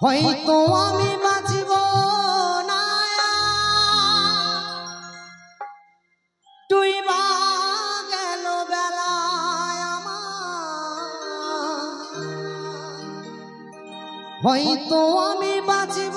হয়তো আমি বাঁচিব না। তুই বা গেল আমার। হয়তো আমি বাঁচিব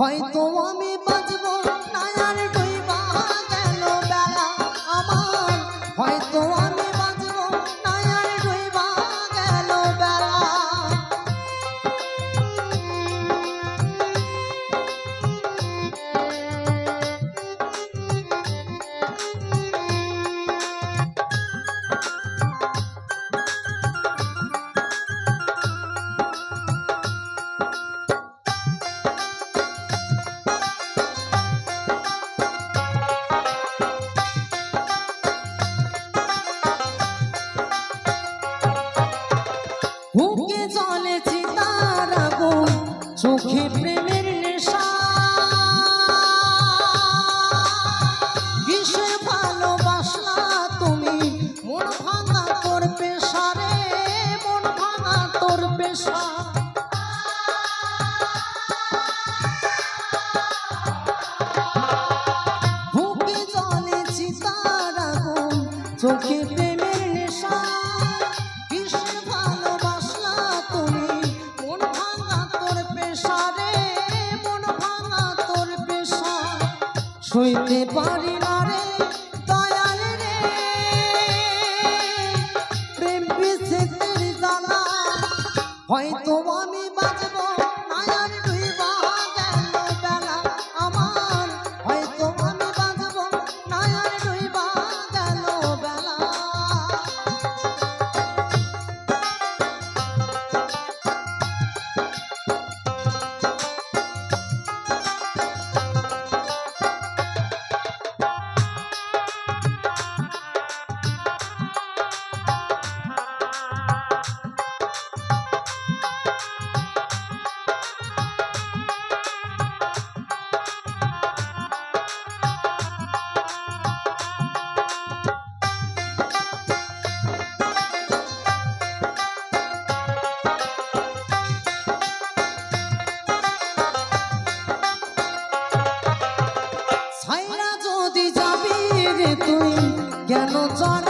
হয়তো আমি চোখে প্রেমের নেশা, কিসের ভালোবাসলা ভাঙা তোর তোর সইতে পারি না রে, দয়াল রে। প্রেম বিচ্ছেদের জ্বালা, হয়তো আমি যদি যাবি রে তুই কেন জড়ালে